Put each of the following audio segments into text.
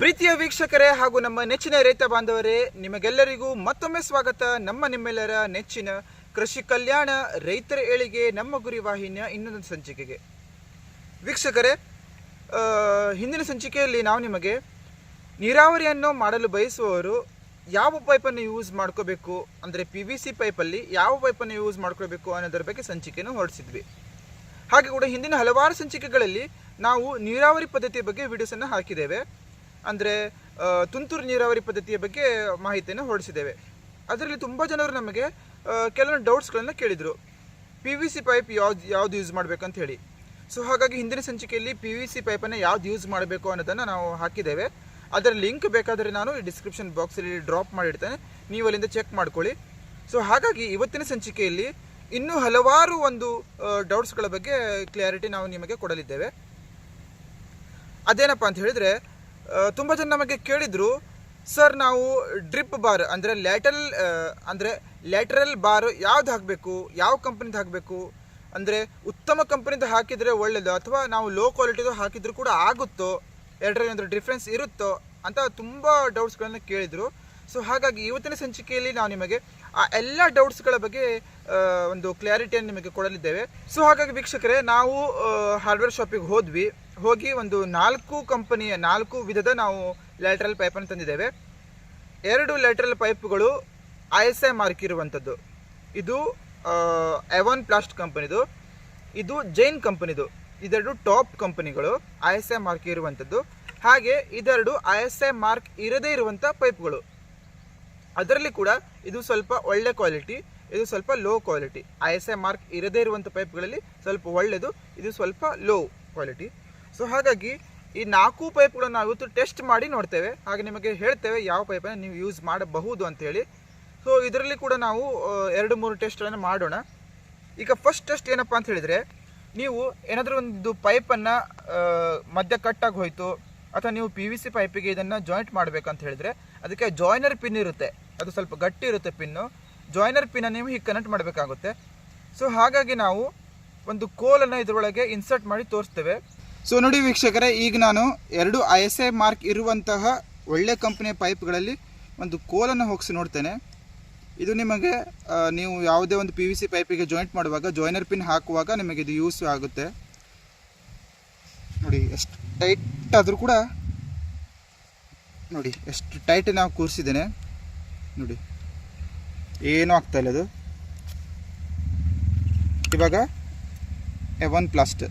ಪ್ರೀತಿಯ ವೀಕ್ಷಕರೇ ಹಾಗೂ ನಮ್ಮ ನೆಚ್ಚಿನ ರೈತ ಬಾಂಧವರೇ, ನಿಮಗೆಲ್ಲರಿಗೂ ಮತ್ತೊಮ್ಮೆ ಸ್ವಾಗತ. ನಮ್ಮ ನಿಮ್ಮೆಲ್ಲರ ನೆಚ್ಚಿನ ಕೃಷಿ ಕಲ್ಯಾಣ ರೈತರ ಏಳಿಗೆ, ನಮ್ಮ ಗುರಿ ವಾಹಿನಿಯ ಇನ್ನೊಂದು ಸಂಚಿಕೆಗೆ. ವೀಕ್ಷಕರೇ ಹಿಂದಿನ ಸಂಚಿಕೆಯಲ್ಲಿ ನಾವು ನಿಮಗೆ ನೀರಾವರಿಯನ್ನು ಮಾಡಲು ಬಯಸುವವರು ಯಾವ ಪೈಪನ್ನು ಯೂಸ್ ಮಾಡ್ಕೋಬೇಕು, ಅಂದರೆ ಪಿ ವಿ ಸಿ ಪೈಪಲ್ಲಿ ಯಾವ ಪೈಪನ್ನು ಯೂಸ್ ಮಾಡ್ಕೋಬೇಕು ಅನ್ನೋದರ ಬಗ್ಗೆ ಸಂಚಿಕೆಯನ್ನು ಹೊರಡಿಸಿದ್ವಿ. ಹಾಗೆ ಕೂಡ ಹಿಂದಿನ ಹಲವಾರು ಸಂಚಿಕೆಗಳಲ್ಲಿ ನಾವು ನೀರಾವರಿ ಪದ್ಧತಿಯ ಬಗ್ಗೆ ವಿಡಿಯೋಸನ್ನು ಹಾಕಿದ್ದೇವೆ. ಅಂದರೆ ತುಂತುರು ನೀರಾವರಿ ಪದ್ಧತಿಯ ಬಗ್ಗೆ ಮಾಹಿತಿಯನ್ನು ಹೊರಡಿಸಿದ್ದೇವೆ. ಅದರಲ್ಲಿ ತುಂಬ ಜನರು ನಮಗೆ ಕೆಲವೊಂದು ಡೌಟ್ಸ್ಗಳನ್ನು ಕೇಳಿದರು. ಪಿ ವಿ ಸಿ ಪೈಪ್ ಯಾವ್ದು ಯಾವ್ದು ಯೂಸ್ ಮಾಡಬೇಕಂತ ಹೇಳಿ. ಸೊ ಹಾಗಾಗಿ ಹಿಂದಿನ ಸಂಚಿಕೆಯಲ್ಲಿ ಪಿ ವಿ ಸಿ ಪೈಪನ್ನು ಯಾವ್ದು ಯೂಸ್ ಮಾಡಬೇಕು ಅನ್ನೋದನ್ನು ನಾವು ಹಾಕಿದ್ದೇವೆ. ಅದರ ಲಿಂಕ್ ಬೇಕಾದರೆ ನಾನು ಈ ಡಿಸ್ಕ್ರಿಪ್ಷನ್ ಬಾಕ್ಸಲ್ಲಿ ಡ್ರಾಪ್ ಮಾಡಿಡ್ತೇನೆ. ನೀವು ಅಲ್ಲಿಂದ ಚೆಕ್ ಮಾಡ್ಕೊಳ್ಳಿ. ಸೊ ಹಾಗಾಗಿ ಇವತ್ತಿನ ಸಂಚಿಕೆಯಲ್ಲಿ ಇನ್ನೂ ಹಲವಾರು ಒಂದು ಡೌಟ್ಸ್ಗಳ ಬಗ್ಗೆ ಕ್ಲಾರಿಟಿ ನಾವು ನಿಮಗೆ ಕೊಡಲಿದ್ದೇವೆ. ಅದೇನಪ್ಪ ಅಂತ ಹೇಳಿದ್ರೆ ತುಂಬ ಜನ ನಮಗೆ ಕೇಳಿದರು, ಸರ್, ನಾವು ಡ್ರಿಪ್ ಬಾರ್ ಅಂದರೆ ಲ್ಯಾಟಲ್ ಅಂದರೆ ಲ್ಯಾಟ್ರಲ್ ಬಾರ್ ಯಾವ್ದು ಹಾಕಬೇಕು, ಯಾವ ಕಂಪ್ನಿದು ಹಾಕಬೇಕು, ಅಂದರೆ ಉತ್ತಮ ಕಂಪ್ನಿದು ಹಾಕಿದರೆ ಒಳ್ಳೆಯದು ಅಥವಾ ನಾವು ಲೋ ಕ್ವಾಲಿಟಿದು ಹಾಕಿದ್ರು ಕೂಡ ಆಗುತ್ತೋ, ಎರಡರಲ್ಲಿ ಏನಾದರೂ ಡಿಫ್ರೆನ್ಸ್ ಇರುತ್ತೋ ಅಂತ ತುಂಬ ಡೌಟ್ಸ್ಗಳನ್ನು ಕೇಳಿದರು. ಸೊ ಹಾಗಾಗಿ ಇವತ್ತಿನ ಸಂಚಿಕೆಯಲ್ಲಿ ನಾವು ನಿಮಗೆ ಆ ಎಲ್ಲ ಡೌಟ್ಸ್ಗಳ ಬಗ್ಗೆ ಒಂದು ಕ್ಲಾರಿಟಿಯನ್ನು ನಿಮಗೆ ಕೊಡಲಿದ್ದೇವೆ. ಸೊ ಹಾಗಾಗಿ ವೀಕ್ಷಕರೇ, ನಾವು ಹಾರ್ಡ್ವೇರ್ ಶಾಪಿಗೆ ಹೋದ್ವಿ. ಹೋಗಿ ಒಂದು ನಾಲ್ಕು ಕಂಪನಿಯ ನಾಲ್ಕು ವಿಧದ ನಾವು ಲ್ಯಾಟ್ರಲ್ ಪೈಪನ್ನು ತಂದಿದ್ದೇವೆ. ಎರಡು ಲ್ಯಾಟ್ರಲ್ ಪೈಪ್ಗಳು ಐ ಎಸ್ ಐ ಮಾರ್ಕ್ ಇರುವಂಥದ್ದು. ಇದು ಎವನ್ ಪ್ಲಾಸ್ಟ್ ಕಂಪನಿದು ಇದು ಜೈನ್ ಕಂಪನಿದು ಇದೆರಡು ಟಾಪ್ ಕಂಪನಿಗಳು ಐ ಎಸ್ ಐ ಮಾರ್ಕ್ ಇರುವಂಥದ್ದು. ಹಾಗೆ ಇದೆರಡು ಐ ಎಸ್ ಐ ಮಾರ್ಕ್ ಇರದೇ ಇರುವಂಥ ಪೈಪ್ಗಳು ಅದರಲ್ಲಿ ಕೂಡ ಇದು ಸ್ವಲ್ಪ ಒಳ್ಳೆ ಕ್ವಾಲಿಟಿ ಇದು ಸ್ವಲ್ಪ low quality I S I mark ಇರದೇ ಇರುವಂಥ ಪೈಪ್ಗಳಲ್ಲಿ ಸ್ವಲ್ಪ ಒಳ್ಳೆಯದು ಇದು ಸ್ವಲ್ಪ ಲೋ ಕ್ವಾಲಿಟಿ ಸೊ ಹಾಗಾಗಿ ಈ ನಾಲ್ಕು ಪೈಪ್ಗಳನ್ನು ನಾವು ಇವತ್ತು ಟೆಸ್ಟ್ ಮಾಡಿ ನೋಡ್ತೇವೆ. ಹಾಗೆ ನಿಮಗೆ ಹೇಳ್ತೇವೆ ಯಾವ ಪೈಪನ್ನು ನೀವು ಯೂಸ್ ಮಾಡಬಹುದು ಅಂತೇಳಿ ಸೊ ಇದರಲ್ಲಿ ಕೂಡ ನಾವು ಎರಡು ಮೂರು ಟೆಸ್ಟ್ಗಳನ್ನು ಮಾಡೋಣ. ಈಗ ಫಸ್ಟ್ ಟೆಸ್ಟ್ ಏನಪ್ಪ ಅಂತ ಹೇಳಿದರೆ, ನೀವು ಏನಾದರೂ ಒಂದು ಪೈಪನ್ನು ಮಧ್ಯ ಕಟ್ಟಾಗಿ ಹೋಯಿತು, ಅಥವಾ ನೀವು ಪಿ ವಿ ಸಿ ಪೈಪಿಗೆ ಇದನ್ನು ಜಾಯಿಂಟ್ ಮಾಡಬೇಕಂತ ಹೇಳಿದರೆ, ಅದಕ್ಕೆ ಜಾಯ್ನರ್ ಪಿನ್ ಇರುತ್ತೆ. ಅದು ಸ್ವಲ್ಪ ಗಟ್ಟಿ ಇರುತ್ತೆ ಪಿನ್ನು ಜಾಯ್ನರ್ ಪಿನ್ನ ನೀವು ಹೀಗೆ ಕನೆಕ್ಟ್ ಮಾಡಬೇಕಾಗುತ್ತೆ. ಸೊ ಹಾಗಾಗಿ ನಾವು ಒಂದು ಕೋಲನ್ನು ಇದರೊಳಗೆ ಇನ್ಸರ್ಟ್ ಮಾಡಿ ತೋರಿಸ್ತೇವೆ. ಸೊ ನೋಡಿ ವೀಕ್ಷಕರೇ, ಈಗ ನಾನು ಎರಡು ಐ ಎಸ್ ಐ ಮಾರ್ಕ್ ಇರುವಂತಹ ಒಳ್ಳೆ ಕಂಪ್ನಿಯ ಪೈಪ್ಗಳಲ್ಲಿ ಒಂದು ಕೋಲನ್ನು ಹೋಗಿಸಿ ನೋಡ್ತೇನೆ. ಇದು ನಿಮಗೆ ನೀವು ಯಾವುದೇ ಒಂದು ಪಿ ವಿ ಸಿ ಪೈಪಿಗೆ ಜಾಯಿಂಟ್ ಮಾಡುವಾಗ ಜಾಯ್ನರ್ ಪಿನ್ ಹಾಕುವಾಗ ನಿಮಗೆ ಇದು ಯೂಸ್ ಆಗುತ್ತೆ. ನೋಡಿ, ಎಷ್ಟು ಟೈಟ್ ಆದರೂ ಕೂಡ, ನೋಡಿ, ಎಷ್ಟು ಟೈಟ್ ನಾವು ಕೂರಿಸಿದ್ದೇನೆ. ನೋಡಿ, ಏನೂ ಆಗ್ತಾಯಿಲ್ಲ ಅದು. ಇವಾಗ ಎ ಒನ್ ಪ್ಲಾಸ್ಟ್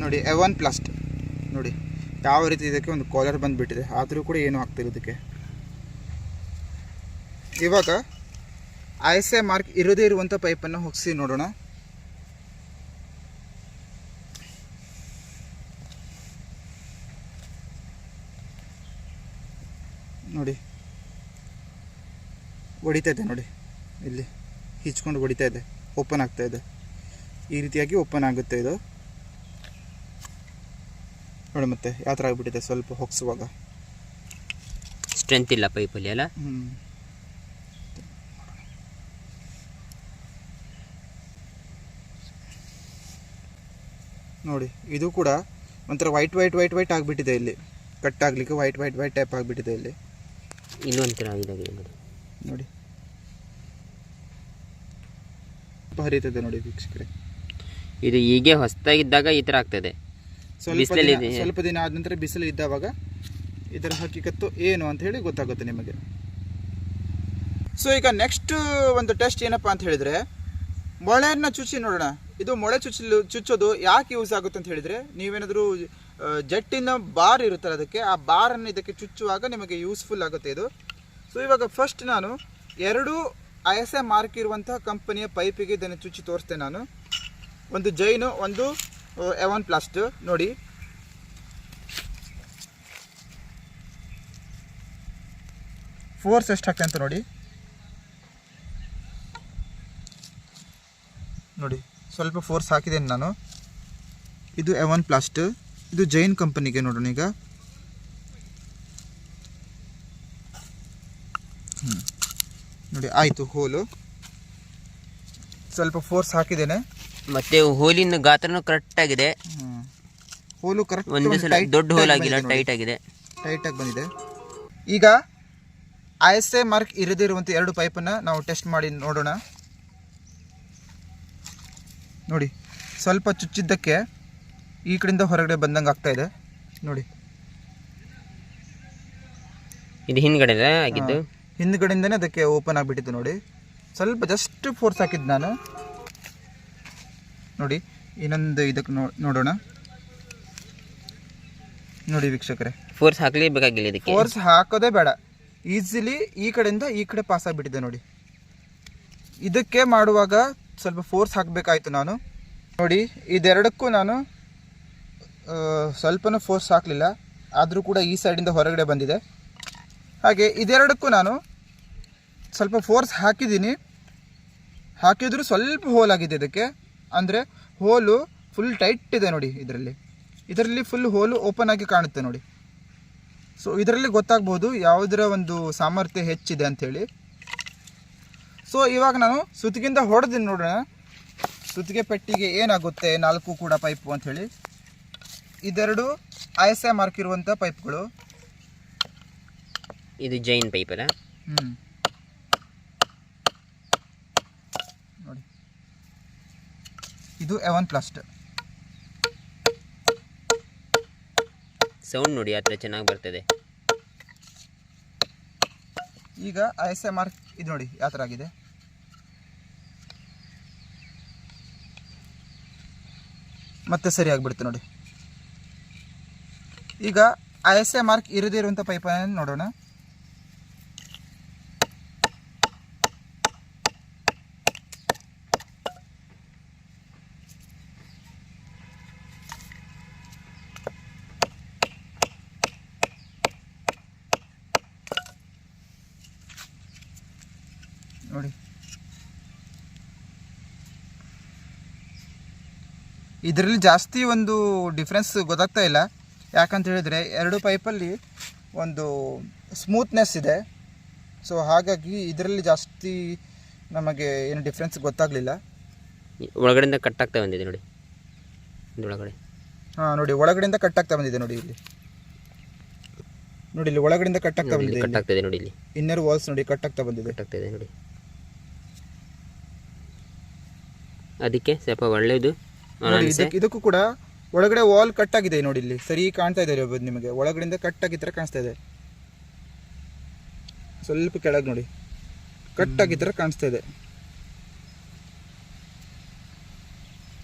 ನೋಡಿ ಎವನ್ ಪ್ಲಾಸ್ಟ್ ನೋಡಿ, ಯಾವ ರೀತಿ ಇದಕ್ಕೆ ಒಂದು ಕಾಲರ್ ಬಂದುಬಿಟ್ಟಿದೆ. ಆದರೂ ಕೂಡ ಏನು ಆಗ್ತಿಲ್ಲ ಇದಕ್ಕೆ. ಇವಾಗ ಐ ಎಸ್ ಐ ಮಾರ್ಕ್ ಇರೋದೇ ಇರುವಂಥ ಪೈಪನ್ನು ಹೊಗಿಸಿ ನೋಡೋಣ. ನೋಡಿ, ಹೊಡಿತಾ ಇದೆ ನೋಡಿ. ಇಲ್ಲಿ ಹಿಚ್ಕೊಂಡು ಹೊಡಿತಾ ಇದೆ. ಓಪನ್ ಆಗ್ತಾ ಇದೆ. ಈ ರೀತಿಯಾಗಿ ಓಪನ್ ಆಗುತ್ತೆ ಇದು. ನೋಡಿ ಮತ್ತೆ ಯಾವ ಥರ ಆಗಿಬಿಟ್ಟಿದೆ ಸ್ವಲ್ಪ ಹೊಗ್ಸುವಾಗ. ಸ್ಟ್ರೆಂತ್ ಇಲ್ಲ ಪೈಪಲ್ಲಿ ಅಲ್ಲ ಹ್ಞೂ ನೋಡಿ ಇದು ಕೂಡ ಒಂಥರ ವೈಟ್ ವೈಟ್ ವೈಟ್ ವೈಟ್ ಆಗಿಬಿಟ್ಟಿದೆ ಇಲ್ಲಿ. ಕಟ್ ಆಗಲಿಕ್ಕೆ ವೈಟ್ ವೈಟ್ ವೈಟ್ ಟೈಪ್ ಆಗಿಬಿಟ್ಟಿದೆ ಇಲ್ಲಿ. ಇಲ್ಲೊಂಥರ ಇದಾಗಿದೆ ನೋಡಿ. ನೋಡಿ. ಹರಿತದೆ ನೋಡಿ ವೀಕ್ಷಕರೇ. ಇದು ಹೀಗೆ ಹೊಸದಾಗಿದ್ದಾಗ ಈ ಥರ ಆಗ್ತದೆ. ಸ್ವಲ್ಪ ದಿನ. ಸ್ವಲ್ಪ ದಿನ ಆದ ನಂತರ ಬಿಸಿಲು ಇದ್ದಾವಾಗ ಇದರ ಹಕ್ಕಿಕತ್ತು ಏನು ಅಂತ ಹೇಳಿ ಗೊತ್ತಾಗುತ್ತೆ ನಿಮಗೆ. ಸೊ ಈಗ ನೆಕ್ಸ್ಟ್ ಒಂದು ಟೆಸ್ಟ್ ಏನಪ್ಪ ಅಂತ ಹೇಳಿದ್ರೆ ಮೊಳೆಯನ್ನು ಚುಚ್ಚಿ ನೋಡೋಣ. ಇದು ಮೊಳೆ ಚುಚ್ಚಲು ಚುಚ್ಚೋದು ಯಾಕೆ ಯೂಸ್ ಆಗುತ್ತೆ ಅಂತ ಹೇಳಿದ್ರೆ ನೀವೇನಾದರೂ ಜಟ್ಟಿನ ಬಾರ್ ಇರುತ್ತಲ್ಲ ಅದಕ್ಕೆ ಆ ಬಾರನ್ನು ಇದಕ್ಕೆ ಚುಚ್ಚುವಾಗ ನಿಮಗೆ ಯೂಸ್ಫುಲ್ ಆಗುತ್ತೆ ಇದು. ಸೊ ಇವಾಗ ಫಸ್ಟ್ ನಾನು ಎರಡು ಐ ಎಸ್ ಎ ಮಾರ್ಕ್ ಇರುವಂತಹ ಕಂಪನಿಯ ಪೈಪಿಗೆ ಇದನ್ನು ಚುಚ್ಚಿ ತೋರಿಸ್ತೇನೆ ನಾನು. ಒಂದು ಜೈನು ಒಂದು ಎವನ್ ಪ್ಲಾಸ್ಟ್ ನೋಡಿ. ಫೋರ್ಸ್ ಎಷ್ಟಾಗ್ತದೆ ಅಂತ ನೋಡಿ. ನೋಡಿ, ಸ್ವಲ್ಪ ಫೋರ್ಸ್ ಹಾಕಿದ್ದೇನೆ ನಾನು. ಇದು ಎವನ್ ಪ್ಲಾಸ್ಟ್ ಇದು ಜೈನ್ ಕಂಪನಿಗೆ ನೋಡೋಣ ಈಗ. ನೋಡಿ, ಆಯಿತು, ಹೋಲು. ಸ್ವಲ್ಪ ಫೋರ್ಸ್ ಹಾಕಿದ್ದೇನೆ. ಮತ್ತೆ ಹೋಲಿನ ಗಾತ್ರನೂ ಕರೆಕ್ಟ್ ಆಗಿದೆ. ಹೋಲು ಕರೆಕ್ಟ್ ಒಂದು ಸಲ ದೊಡ್ಡ ಹೋಲ್ ಆಗಿಲ್ಲ ಟೈಟ್ ಆಗಿದೆ. ಟೈಟ್ ಆಗಿ ಬಂದಿದೆ. ಈಗ ಐ ಎಸ್ ಎ ಮಾರ್ಕ್ ಇರದೇ ಇರುವಂಥ ಎರಡು ಪೈಪನ್ನು ನಾವು ಟೆಸ್ಟ್ ಮಾಡಿ ನೋಡೋಣ. ನೋಡಿ ಸ್ವಲ್ಪ ಚುಚ್ಚಿದ್ದಕ್ಕೆ ಈ ಕಡೆಯಿಂದ ಹೊರಗಡೆ ಬಂದಂಗೆ ಆಗ್ತಾ ಇದೆ. ನೋಡಿ. ಇದು ಹಿಂದ್ಗಡೆ ಆಗಿದ್ದು? ಹಿಂದ್ಗಡೆಯಿಂದನೇ ಅದಕ್ಕೆ ಓಪನ್ ಆಗಿಬಿಟ್ಟಿತ್ತು ನೋಡಿ. ಸ್ವಲ್ಪ ಜಸ್ಟ್ ಫೋರ್ಸ್ ಹಾಕಿದ್ದು ನಾನು. ನೋಡಿ ಇನ್ನೊಂದು ಇದಕ್ಕೆ ನೋ ನೋಡೋಣ. ನೋಡಿ ವೀಕ್ಷಕರೇ. ಫೋರ್ಸ್ ಹಾಕಲೇಬೇಕಾಗಿಲ್ಲ ಇದಕ್ಕೆ. ಫೋರ್ಸ್ ಹಾಕೋದೇ ಬೇಡ. ಈಸಿಲಿ ಈ ಕಡೆಯಿಂದ ಈ ಕಡೆ ಪಾಸ್ ಆಗಿಬಿಟ್ಟಿದೆ ನೋಡಿ. ಇದಕ್ಕೆ ಮಾಡುವಾಗ ಸ್ವಲ್ಪ ಫೋರ್ಸ್ ಹಾಕಬೇಕಾಯ್ತು ನಾನು. ನೋಡಿ ಇದೆರಡಕ್ಕೂ ನಾನು ಸ್ವಲ್ಪನೂ ಫೋರ್ಸ್ ಹಾಕಲಿಲ್ಲ. ಆದರೂ ಕೂಡ ಈ ಸೈಡಿಂದ ಹೊರಗಡೆ ಬಂದಿದೆ. ಹಾಗೆ ಇದೆರಡಕ್ಕೂ ನಾನು ಸ್ವಲ್ಪ ಫೋರ್ಸ್ ಹಾಕಿದ್ದೀನಿ. ಹಾಕಿದರೂ ಸ್ವಲ್ಪ ಹೋಲ್ ಆಗಿದೆ ಇದಕ್ಕೆ. ಅಂದರೆ ಹೋಲು ಫುಲ್ ಟೈಟ್ ಇದೆ ನೋಡಿ ಇದರಲ್ಲಿ. ಇದರಲ್ಲಿ ಫುಲ್ ಹೋಲು ಓಪನ್ ಆಗಿ ಕಾಣುತ್ತೆ ನೋಡಿ. ಸೊ ಇದರಲ್ಲಿ ಗೊತ್ತಾಗ್ಬೋದು ಯಾವುದರ ಒಂದು ಸಾಮರ್ಥ್ಯ ಹೆಚ್ಚಿದೆ ಅಂಥೇಳಿ. ಸೊ ಇವಾಗ ನಾನು ಸುತ್ತಿಗೆಯಿಂದ ಹೊಡೆದು ನೋಡೋಣ. ಸುತ್ತಿಗೆ ಪೆಟ್ಟಿಗೆ ಏನಾಗುತ್ತೆ? ನಾಲ್ಕು ಕೂಡ ಪೈಪು ಅಂಥೇಳಿ. ಇದೆರಡು ಐ ಎಸ್ ಐ ಮಾರ್ಕ್ ಇರುವಂಥ ಪೈಪ್ಗಳು ಇದು ಜೈನ್ ಪೈಪ್ ಅಲ್ಲ? ಹ್ಞೂ ನೋಡಿ ಇದು ಎವನ್ ಪ್ಲಸ್ಟ್ ಸೌಂಡ್ ನೋಡಿ ಆ ಥರ ಚೆನ್ನಾಗಿ ಬರ್ತದೆ. ಈಗ ಐ ಎಸ್ ಎಂ ಮಾರ್ಕ್ ಇದು ನೋಡಿ ಯಾವ ಥರ ಆಗಿದೆ. ಮತ್ತೆ ಸರಿ ಆಗಿಬಿಡ್ತು ನೋಡಿ. ಈಗ ಐ ಎಸ್ ಎ ಮಾರ್ಕ್ ಇರದೇ ಇರುವಂಥ ಪೈಪನ್ನು ನೋಡೋಣ. ನೋಡಿ. ಇದರಲ್ಲಿ ಜಾಸ್ತಿ ಒಂದು ಡಿಫ್ರೆನ್ಸ್ ಗೊತ್ತಾಗ್ತಾ ಇಲ್ಲ. ಯಾಕಂತ ಹೇಳಿದ್ರೆ ಎರಡು ಪೈಪಲ್ಲಿ ಒಂದು ಸ್ಮೂತ್ನೆಸ್ ಇದೆ. ಸೊ ಹಾಗಾಗಿ ಇದರಲ್ಲಿ ಜಾಸ್ತಿ ನಮಗೆ ಏನು ಡಿಫ್ರೆನ್ಸ್ ಗೊತ್ತಾಗಲಿಲ್ಲ. ಒಳಗಡೆಯಿಂದ ಕಟ್ ಆಗ್ತಾ ಬಂದಿದೆ ನೋಡಿ. ಒಳಗಡೆ. ಹಾಂ ನೋಡಿ ಒಳಗಡೆಯಿಂದ ಕಟ್ ಆಗ್ತಾ ಬಂದಿದೆ ನೋಡಿ ಇಲ್ಲಿ. ನೋಡಿ ಇಲ್ಲಿ ಒಳಗಡೆಯಿಂದ ಕಟ್ ಆಗ್ತಾ ಬಂದಿದೆ ಕಟ್ ಆಗ್ತದೆ ನೋಡಿ ಇಲ್ಲಿ. ಇನ್ನರ್ ವಾಲ್ಸ್ ನೋಡಿ ಕಟ್ ಆಗ್ತಾ ಬಂದಿದೆ. ಕಟ್ ಇದೆ ನೋಡಿ. ಅದಕ್ಕೆ ಸ್ವಲ್ಪ ಒಳ್ಳೆಯದು ನೋಡಿ ಇದಕ್ಕೂ ಕೂಡ ಒಳಗಡೆ ವಾಲ್ ಕಟ್ ಆಗಿದೆ ನೋಡಿ ಇಲ್ಲಿ. ಸರಿ ಕಾಣ್ತಾ ಇದೆ ಇರ್ಬೋದು ನಿಮಗೆ. ಒಳಗಡೆಯಿಂದ ಕಟ್ ಆಗಿ ಥರ ಕಾಣಿಸ್ತಾ ಇದೆ. ಸ್ವಲ್ಪ ಕೆಳಗೆ ನೋಡಿ. ಕಟ್ ಆಗಿ ಥರ ಕಾಣಿಸ್ತಾ ಇದೆ.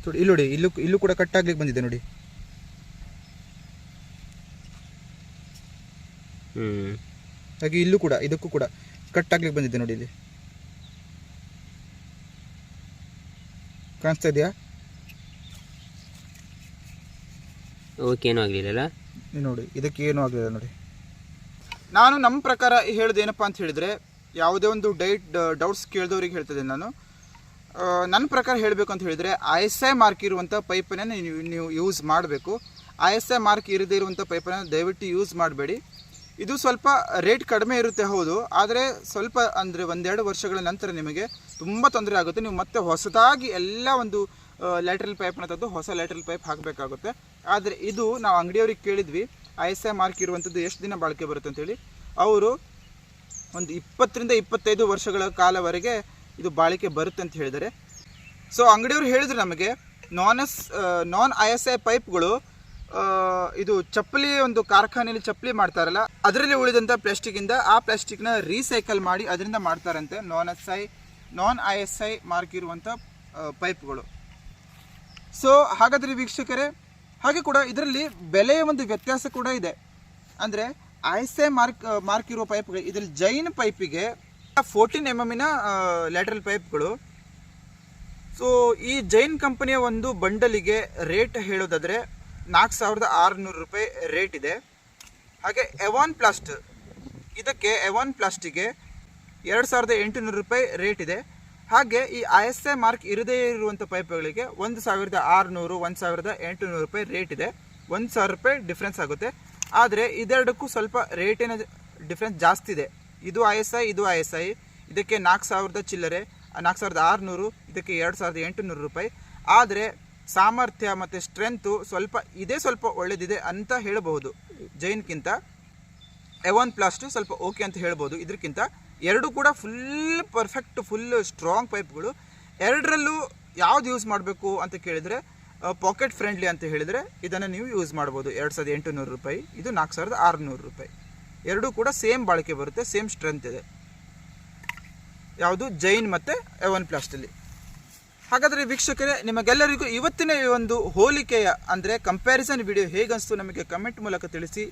ನೋಡಿ ಇಲ್ಲಿ ನೋಡಿ ಇಲ್ಲೂ ಇಲ್ಲೂ ಕೂಡ ಕಟ್ ಆಗ್ಲಿಕ್ಕೆ ಬಂದಿದೆ ನೋಡಿ. ಹ್ಮ್. ಹಾಗೆ ಇಲ್ಲೂ ಕೂಡ ಇದಕ್ಕೂ ಕೂಡ ಕಟ್ ಆಗ್ಲಿಕ್ಕೆ ಬಂದಿದೆ ನೋಡಿ ಇಲ್ಲಿ. ಕಾಣಿಸ್ತಾ ಇದೆಯಾ ಓಕೆ ಏನೂ ಆಗಲಿಲ್ಲ ನೋಡಿ ಇದಕ್ಕೆ ಏನು ಆಗಲಿಲ್ಲ ನೋಡಿ. ನಾನು ನಮ್ಮ ಪ್ರಕಾರ ಹೇಳೋದೇನಪ್ಪ ಅಂತ ಹೇಳಿದರೆ ಯಾವುದೇ ಒಂದು ಡೈಟ್ ಡೌಟ್ಸ್ ಕೇಳಿದವ್ರಿಗೆ ಹೇಳ್ತಿದ್ದೆ ನಾನು. ನನ್ನ ಪ್ರಕಾರ ಹೇಳಬೇಕು ಅಂತ ಹೇಳಿದರೆ ಐ ಎಸ್ ಐ ಮಾರ್ಕ್ ಇರುವಂಥ ಪೈಪನ್ನು ನೀವು ನೀವು ಯೂಸ್ ಮಾಡಬೇಕು. ಐ ಎಸ್ ಐ ಮಾರ್ಕ್ ಇರದೇ ಇರುವಂಥ ಪೈಪನ್ನು ದಯವಿಟ್ಟು ಯೂಸ್ ಮಾಡಬೇಡಿ. ಇದು ಸ್ವಲ್ಪ ರೇಟ್ ಕಡಿಮೆ ಇರುತ್ತೆ ಹೌದು. ಆದರೆ ಸ್ವಲ್ಪ ಅಂದರೆ ಒಂದೆರಡು ವರ್ಷಗಳ ನಂತರ ನಿಮಗೆ ತುಂಬ ತೊಂದರೆ ಆಗುತ್ತೆ. ನೀವು ಮತ್ತೆ ಹೊಸದಾಗಿ ಎಲ್ಲ ಒಂದು ಲ್ಯಾಟ್ರಲ್ ಪೈಪ್ನ ತೆಗೆದು ಹೊಸ ಲ್ಯಾಟ್ರಲ್ ಪೈಪ್ ಹಾಕಬೇಕಾಗುತ್ತೆ. ಆದರೆ ಇದು ನಾವು ಅಂಗಡಿಯವ್ರಿಗೆ ಕೇಳಿದ್ವಿ, ಐ ಎಸ್ ಐ ಮಾರ್ಕ್ ಇರುವಂಥದ್ದು ಎಷ್ಟು ದಿನ ಬಾಳಿಕೆ ಬರುತ್ತೆ ಅಂತೇಳಿ ಅವರು ಒಂದು ಇಪ್ಪತ್ತರಿಂದ ಇಪ್ಪತ್ತೈದು ವರ್ಷಗಳ ಕಾಲವರೆಗೆ ಇದು ಬಾಳಿಕೆ ಬರುತ್ತೆ ಅಂತ ಹೇಳಿದರೆ ಸೊ ಅಂಗಡಿಯವರು ಹೇಳಿದ್ರು ನಮಗೆ non S non I S I ಪೈಪ್ಗಳು ಇದು ಚಪ್ಪಲಿ ಒಂದು ಕಾರ್ಖಾನೆಯಲ್ಲಿ ಚಪ್ಪಲಿ ಮಾಡ್ತಾರಲ್ಲ, ಅದರಲ್ಲಿ ಉಳಿದಂಥ ಪ್ಲಾಸ್ಟಿಕ್ಕಿಂದ ಆ ಪ್ಲಾಸ್ಟಿಕ್ನ ರೀಸೈಕಲ್ ಮಾಡಿ ಅದರಿಂದ ಮಾಡ್ತಾರಂತೆ non S I non I S I mark ಇರುವಂಥ ಪೈಪ್ಗಳು. ಸೊ ಹಾಗಾದರೆ ವೀಕ್ಷಕರೇ, ಹಾಗೆ ಕೂಡ ಇದರಲ್ಲಿ ಬೆಲೆಯ ಒಂದು ವ್ಯತ್ಯಾಸ ಕೂಡ ಇದೆ. ಅಂದರೆ I S I mark mark ಇರುವ ಪೈಪ್ಗಳು, ಇದರಲ್ಲಿ ಜೈನ್ ಪೈಪಿಗೆ ಫೋರ್ಟೀನ್ ಎಂ ಎಮ್ಮಿನ ಲ್ಯಾಟ್ರಲ್ ಪೈಪ್ಗಳು. ಸೊ ಈ ಜೈನ್ ಕಂಪನಿಯ ಒಂದು ಬಂಡಲಿಗೆ ರೇಟ್ ಹೇಳೋದಾದರೆ ನಾಲ್ಕು ಸಾವಿರದ ಆರುನೂರು ರೂಪಾಯಿ ರೇಟ್ ಇದೆ. ಹಾಗೆ ಎವಾನ್ ಪ್ಲಾಸ್ಟ್ ಇದಕ್ಕೆ ಎವಾನ್ ಪ್ಲಾಸ್ಟಿಗೆ ಎರಡು ಸಾವಿರದ ಎಂಟುನೂರು ರೂಪಾಯಿ ರೇಟ್ ಇದೆ. ಹಾಗೆ ಈ ಐ ಎಸ್ ಐ ಮಾರ್ಕ್ ಇರದೇ ಇರುವಂಥ ಪೈಪ್ಗಳಿಗೆ ಒಂದು ಸಾವಿರದ ಆರುನೂರು, ಒಂದು ಸಾವಿರದ ಎಂಟುನೂರು ರೂಪಾಯಿ ರೇಟ್ ಇದೆ. ಒಂದು ಸಾವಿರ ರೂಪಾಯಿ ಡಿಫ್ರೆನ್ಸ್ ಆಗುತ್ತೆ. ಆದರೆ ಇದೆರಡಕ್ಕೂ ಸ್ವಲ್ಪ ರೇಟಿನ ಡಿಫ್ರೆನ್ಸ್ ಜಾಸ್ತಿ ಇದೆ. ಇದು ಐ ಎಸ್ ಐ ಇದು ಐ ಎಸ್ ಐ ಇದಕ್ಕೆ ನಾಲ್ಕು ಸಾವಿರದ ಚಿಲ್ಲರೆ, ನಾಲ್ಕು ಸಾವಿರದ ಆರುನೂರು, ಇದಕ್ಕೆ ಎರಡು ಸಾವಿರದ ಎಂಟುನೂರು ರೂಪಾಯಿ. ಆದರೆ ಸಾಮರ್ಥ್ಯ ಮತ್ತು ಸ್ಟ್ರೆಂತು ಸ್ವಲ್ಪ, ಇದೇ ಸ್ವಲ್ಪ ಒಳ್ಳೆಯದಿದೆ ಅಂತ ಹೇಳಬಹುದು. ಜೈನ್ಗಿಂತ ಎವನ್ ಪ್ಲಾಸ್ಟು ಸ್ವಲ್ಪ ಓಕೆ ಅಂತ ಹೇಳ್ಬೋದು ಇದಕ್ಕಿಂತ ಎರಡು ಕೂಡ ಫುಲ್ ಪರ್ಫೆಕ್ಟ್ ಫುಲ್ ಸ್ಟ್ರಾಂಗ್ ಪೈಪ್ಗಳು ಎರಡರಲ್ಲೂ ಯಾವ್ದು ಯೂಸ್ ಮಾಡಬೇಕು ಅಂತ ಕೇಳಿದರೆ ಪಾಕೆಟ್ ಫ್ರೆಂಡ್ಲಿ ಅಂತ ಹೇಳಿದರೆ ಇದನ್ನು ನೀವು ಯೂಸ್ ಮಾಡ್ಬೋದು. ಎರಡು ಸಾವಿರದ ಎಂಟುನೂರು ರೂಪಾಯಿ, ಇದು ನಾಲ್ಕು ಸಾವಿರದ ಆರುನೂರು ರೂಪಾಯಿ. ಎರಡೂ ಕೂಡ ಸೇಮ್ ಬಾಳಿಕೆ ಬರುತ್ತೆ ಸೇಮ್ ಸ್ಟ್ರೆಂತ್ ಇದೆ. ಯಾವುದು? ಜೈನ್ ಮತ್ತು ಎವನ್ ಪ್ಲಾಸ್ಟಲ್ಲಿ ಹಾಗಾದರೆ ವೀಕ್ಷಕರೇ, ನಿಮಗೆಲ್ಲರಿಗೂ ಇವತ್ತಿನ ಈ ಒಂದು ಹೋಲಿಕೆಯ, ಅಂದರೆ ಕಂಪ್ಯಾರಿಸನ್ ವಿಡಿಯೋ ಹೇಗನ್ನಿಸ್ತು ನಮಗೆ ಕಮೆಂಟ್ ಮೂಲಕ ತಿಳಿಸಿ.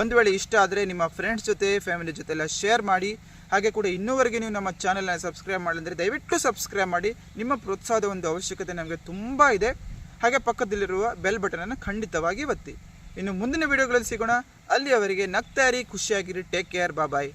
ಒಂದು ವೇಳೆ ಇಷ್ಟ ಆದರೆ ನಿಮ್ಮ ಫ್ರೆಂಡ್ಸ್ ಜೊತೆ ಫ್ಯಾಮಿಲಿ ಜೊತೆ ಎಲ್ಲ ಶೇರ್ ಮಾಡಿ. ಹಾಗೆ ಕೂಡ ಇನ್ನೂವರೆಗೆ ನೀವು ನಮ್ಮ ಚಾನಲ್ನ ಸಬ್ಸ್ಕ್ರೈಬ್ ಮಾಡಿದ್ರೆ ದಯವಿಟ್ಟು ಸಬ್ಸ್ಕ್ರೈಬ್ ಮಾಡಿ. ನಿಮ್ಮ ಪ್ರೋತ್ಸಾಹದ ಒಂದು ಅವಶ್ಯಕತೆ ನಮಗೆ ತುಂಬ ಇದೆ. ಹಾಗೆ ಪಕ್ಕದಲ್ಲಿರುವ ಬೆಲ್ ಬಟನನ್ನು ಖಂಡಿತವಾಗಿ ಒತ್ತಿ. ಇನ್ನು ಮುಂದಿನ ವಿಡಿಯೋಗಳಲ್ಲಿ ಸಿಗೋಣ. ಅಲ್ಲಿಯವರೆಗೆ ನಗ್ತಾರಿ ಖುಷಿಯಾಗಿರಿ ಟೇಕ್ ಕೇರ್ ಬಾಯ್